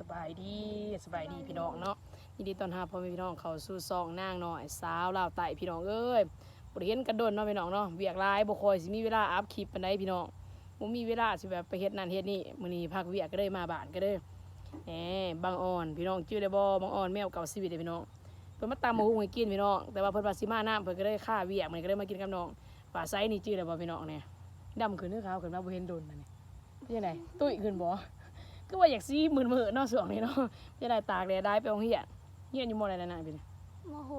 สบายดีสบายดีพี่น้องเนาะยินดีต้อนรับพ่อแม่พี่น้องเขาสู่ซองนางน้อยสาวลาวใต้พี่น้องเอ้ยบ่ได้เห็นกันโดนเนาะพี่น้องเนาะเวียกลายบ่คอยสิมีเวลาอัพคลิปปานใดพี่น้องบ่มีเวลาสิแบบไปเฮ็ดนั่นเฮ็ดนี่มื้อนี้พักเวียกก็เลยมาบ้านก็เลยแหมบางอ่อนพี่น้องชื่อได้บ่บางอ่อนแมวเก่าชีวิตเด้พี่น้องเพิ่นมาตามมูหุงให้กินพี่น้องแต่ว่าเพิ่นว่าสิมาน้ำเพิ่นก็เลยค่าเวียกมันก็เลยมากินกับน้องฝาไซนี่ชื่อได้บ่พี่น้องเนี่ยดำขึ้นเด้อขาวขึ้นมาบ่เห็นโดนนั่นนี่เป็นจังไดตุ้ยขึ้นบ่ ก็ว่าอยากซีหมื่นมือเนาะสวงนี่เนาะจะได้ตากแดดได้ไปโรงเรียนเฮียนอยู่มออะไรแล้วนะพี่นี่โมโห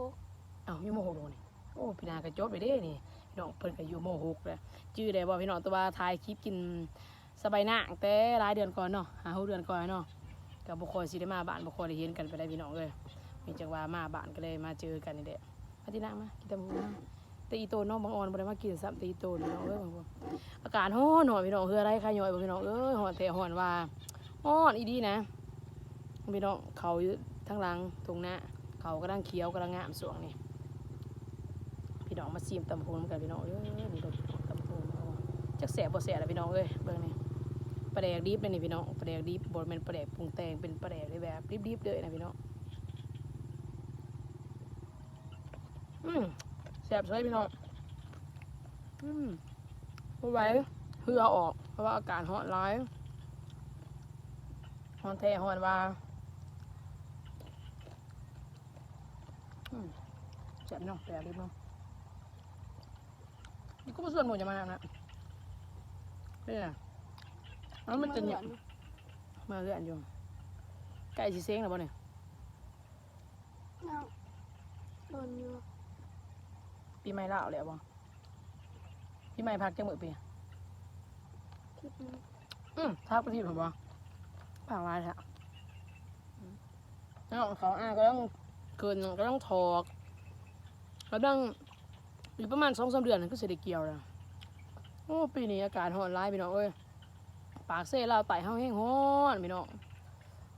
เอ้าอยู่มหกโดนี่โอ้พี่นากระจดไปเด้นี่พี่น้องเพิ่นก็อยู่มหกแล้วชื่อได้บ่พี่น้องตัวว่าถ่ายคลิปกินสบายนางแต่หลายเดือนก่อนเนาะหาหกเดือนก่อนเนาะก็บ่ค่อยสิได้มาบ้านบ่ค่อยได้เห็นกันไปได้พี่น้องเอ้ยมีจังว่ามาบ้านก็เลยมาเจอกันนี่แหละมาที่นั่งมากินตะหมูมาแต่อีโตนน้องบางออนบ่ได้มากินซ้ำแต่อีโตนพี่น้องเอ้ยบางคนอากาศร้อนหน่อยพี่น้องคืออะไรใครย่อยบ่พี่น้องเอ้ยร้อนแท้ร้อนว่า อ้อนอีดีนะพี่น้องเขาอยู่ทั้งหลังตรงหน้าเขากำลังเขียวกำลังงามสวงนี่พี่น้องมาซีมตำโพนำกันพี่น้องเอ้ยนี่ดอกตำโพนเอาจักแสบบ่แสบเละพี่น้องเอ้ยเบิ่งนี่ปลาแดกดิบเลยนี่พี่น้องปลาแดกดิบบ่แม่นปลาแดกปรุงแต่งเป็นปลาแดกเลยแบบดิบๆเลยนะพี่น้องอืมแสบสวยพี่น้องอืมบ่ไหวเหือออกเพราะว่าอากาศร้อนร้าย ฮอนแท้ฮอนว่าอืมแซ่บเนาะแปลกดีเนาะนี่ก็มาส่วนหมูจะมานะเนี่ยแล้วมันจะเหนียวมาเรื่อนอยู่ไก่สีเซ้งหรือเปล่าเนี่ยนั่งโดนอยู่ปีใหม่ลาวแล้วบ่ปีใหม่พักจังมือปีคลิปนี้อืมทักไปที่ผมบ่ ผ่านมาแล้วแล้วเขาอ่าก็ต้องเกินก็ต้องถอกก็ต้องอีกประมาณสองสามเดือนก็เสร็จเกี่ยวแล้วโอ้ปีนี้อากาศร้อนร้ายพี่น้องเอ้ยปากเซ่ลาไต่เฮาแห้งร้อนพี่น้อง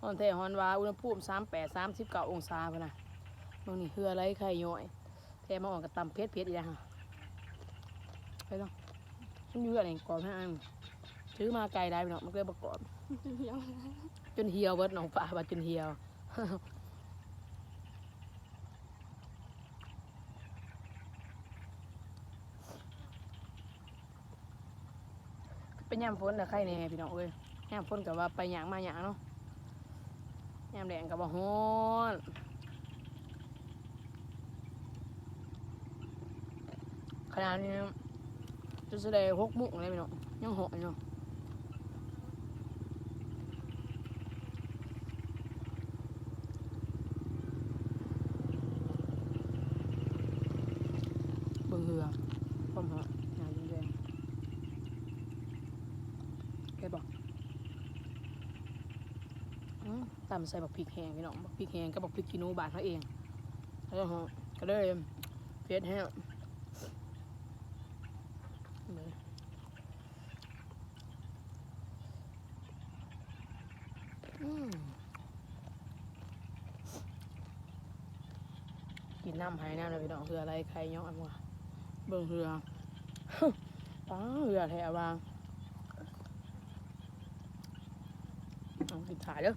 ร้อนแท้ร้อนว่าอุณหภูมิสามแปดสามสิบเก้าองศาพุ่นะตรงนี้คืออะไรไข่ย่อยแท้มาอ่อนกับตำเพชรเพชรอีกแล้วฮะไปต้องมันอยู่อะไรกรอบให้อันซื้อมาไกลได้พี่น้องมันก็เลยประกอบ เดี๋ยวจนเหี่ยวเบิดหนองป่าว่าจนเหี่ยวเป็นยามฝนแต่ใครแน่พี่น้องเอ้ยยามฝนกับว่าไปหยางมาหยางเนาะยามแดงกับว่าฮ้อนขนาดนี้จะแสดงหกมุกเลยพี่น้องยังหกอยู่เนาะ เบิ่งเหือพร้อมเหรอหนาแดง ๆแกบอกอืมตำใส่บักพริกแห้งพี่น้องบักพริกแห้งกับบักพริกขี้หนูบาทเขาเองแล้วก็ก็ได้เผ็ดแห้งกินน้ำหายน้ำเลยพี่น้องคืออะไรใครย้อนวะเบิ่งเรือป้าเรือแถววาง เอากินถ่ายเด้อ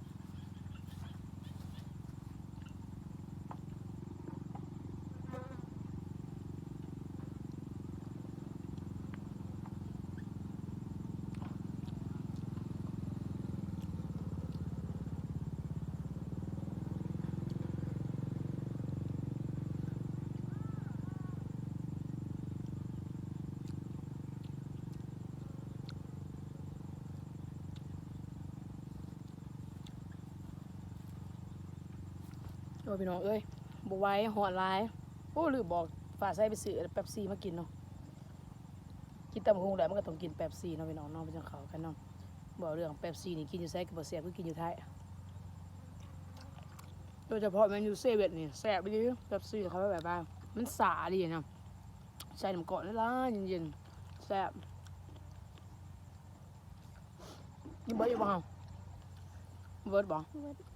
โอ้พี่น้องเอ้ยบวไว้หอดลาย โอ้ลืมบอกฝาใส่ไปซื้อแป๊บซี่มากินเนาะกินตำหงแล้วมันก็ต้องกินแป๊บซี่เนาะพี่น้องเนาะเป็นจังเขากันเนาะบอกเรื่องแป๊บซี่นี่กินอยู่ไสก็บ่แซ่บคือกินอยู่ไทยโดยเฉพาะแมนยูเซเว่นนี่แซ่บดีแป๊บซี่เขาแบบว่ามันสาดีนะใส่น้ำกรดละเย็นๆแซ่บกินเบิร์ดอยู่บ่เฮาเบิร์ดบ่เ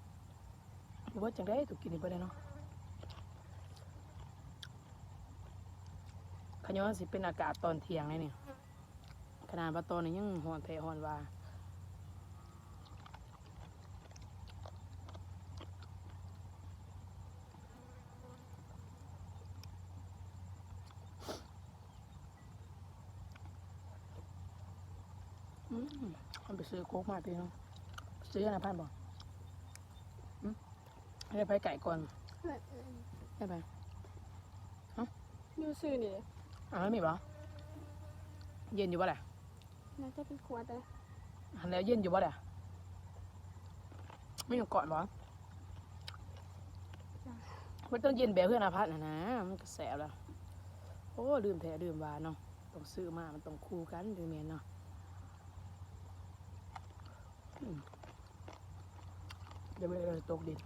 หรือว่าจังได้ถูกกินอีกบ่เด้เนาะขย้อนสิเป็นอากาศตอนเที่ยงเลยเนี่ยขนาดว่าตอนนี้ยังหอนแผ่หอนว่าอืมมันไปซื้อโค้กมาพี่น้องซื้ออะไรพันบอก ให้ไปไก่ก่อนเพื่อนเอิ้นให้ไปยูซื่อนี่เลยอ่าไม่มีปะเย็นอยู่ปะแหละน่าจะเป็นขวดเลยหันแล้วเย็นอยู่ปะแหละไม่ต้องกอดปะมันต้องเย็นแบบเพื่อนอาพัฒนะนะ มันก็แสบแล้ว โอ้ลืมแท้ลืมวาเนาะต้องซื้อมา มันต้องคู่กันดูเมียนเนาะอืมเดี๋ยวไปเลยตกดิน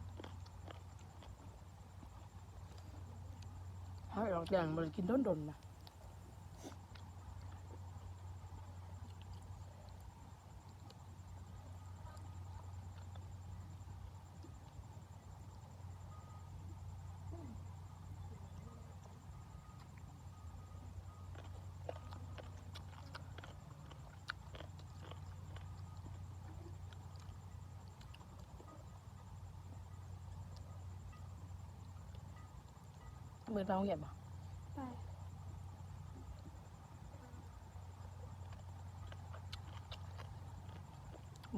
ให้ลองแดงมันกินด้นๆนะ มือเราเหยียบบ่ไป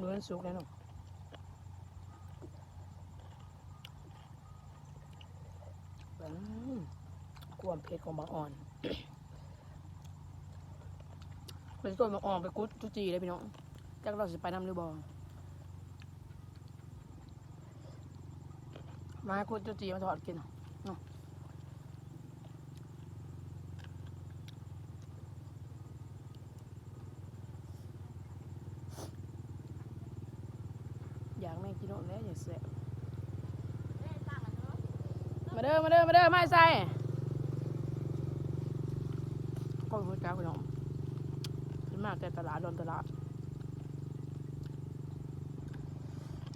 มือนสุกแล้วเนาะอืมควมเผ็ดของบางอ่อนเป็นต้นบางอ่อนไปกุดจุจีเลยพี่น้องจักเราสิไปนำหรือบ่มากุดจุจีมาถอดกินเนาะอยากแม่งกินโน่น แล้วอย่าเสียมาเด้อมาเด้อมาเด้อมาใส่ก็หัวจ้าพี่น้องขึ้นมาแต่ตลาดโดนตลาด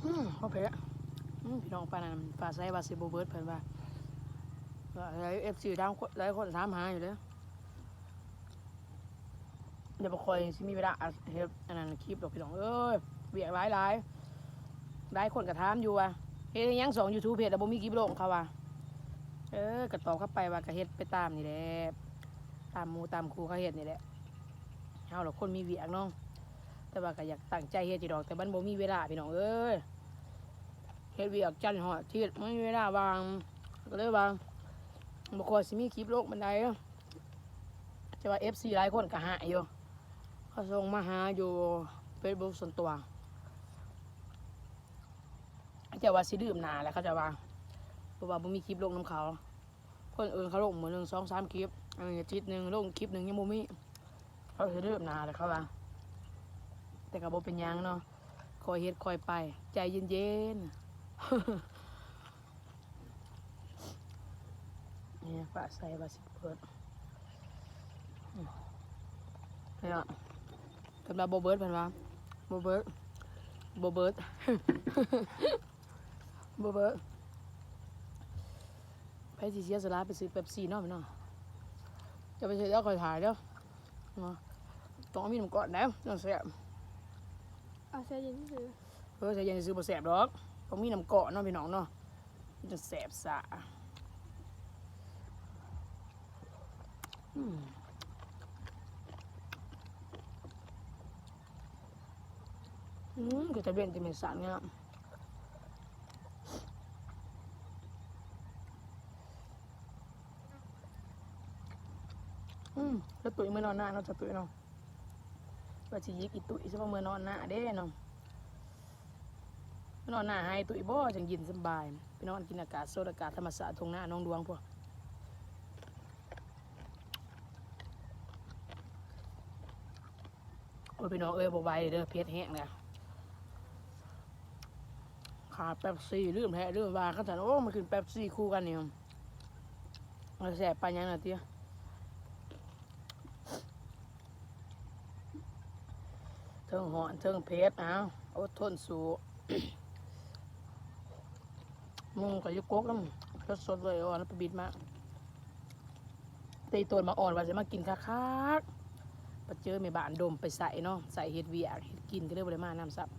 อืมพ่อเพะอืมพี่น้องปานนั้นฝาใส่บาซิโบเบิร์ดเพิ่นว่าว่าอะไรเอฟซีดาวหลายคนถามหาอยู่เลยเดี๋ยวบ่คอยสิมีเวลาอัดเฮ็ดอันนั้นคลิปดอกพี่น้องเอ้ยเบียกหลายหลาย หลายคนก็ถามอยู่ว่าเฮ็ดยังสอง YouTube เพจแล้วบ่มีคลิปลงเขาว่าเออก็ตอบเข้าไปว่าก็เฮ็ดไปตามนี่แหละตามมูตามครูเขาเฮ็ดนี่แหละเฮาเราคนมีเวียกเนาะแต่ว่าก็อยากตั้งใจเฮ็ดจีดอก แต่มันบ่มีเวลาพี่น้องเอ้ยเฮ็ดเวียกจันทร์ฮอดทิตย์ไม่มีเวลาวางก็เลยว่าบ่ค่อยสิมีคลิปโลกบันไดเนาะแต่ว่า FC หลายคนก็หาอยู่เขาส่งมาหาอยู่ Facebook ส่วนตัว เจะว่าสิดื่มนาแหล้วเขาจะว่าเพราะว่าบ่มีคลิปลงน้ำเขา คนอื่นเขาลงเหมือนหนึ่งสองสามคลิปอันนี้อาทิตย์หนึ่งลงคลิปหนึ่งยังบ่มีเขาจะเริ่มนานเลยเขาว่า แต่ก็บ่เป็นยังเนาะคอยเฮ็ดคอยไป ใจเย็นๆเนี่ยปะใส่บาสิเปิดเนี่ยสำหรับโบเบิร์ดเพิ่นว่าโบเบิร์ดโบเบิร์ด โบเบิร์ดไปสิเสียสละไปซื้อเป๊ปซี่เนาะพี่น้องจะไปซื้อแล้วคอยถ่ายเด้อเนาะต้องเอามีน้ำก่อนแล้วน้ำแสบเอาใส่เย็นซื่อเออใส่เย็นซื้อบ่แสบดอกต้องมีน้ำเกาะเนาะพี่น้องเนาะมันจะแสบสะอืมอืมก็จะเบียนจะเป็นสารเนี่ยอืม แล้วตุ๋ยเมื่อนอนหน้าเนาะจะตุ๋ยเนาะว่าสิยิกอีตุ๋ยซะว่าเมื่อนอนหน้าเด้เนาะเมื่อนอนหน้าให้ตุ๋ยบ่จังยินสบายไปนอนกินอากาศสดอากาศธรรมชาติทงหน้าน้องดวงพวกโอ้ยพี่น้องเอ้ยบ่ไหวเด้อเพชรแห้งเนี่ยขาแป๊บซี่ลืมแท้ลืมว่าเขาแต่โอ้มันขึ้นแป๊บซี่คู่กันนี่มันแสบปานยังน่ะเตี้ย ทิงหอนเทิงเพชรเอาอดทนสู้มุงกับยุกกแล้วสดสดเลยอ่อนแล้วไปบิดมาตีตัวมาอ่อนว่าจะมากินคักๆไปเจอแม่บ้านดมไปใส่เนาะใส่เห็ดเวียกเห็ดกินก็เลยบริมาน้ำซับ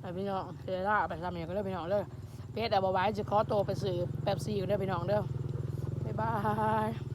ไปพี่น้องเทล่าไปทำอย่างก็เลยพี่น้องเลยเพชรเอาบไว้จะขอโตไปซื้อแป๊บซี่กันเด้พี่น้องเด้อบ๊ายบาย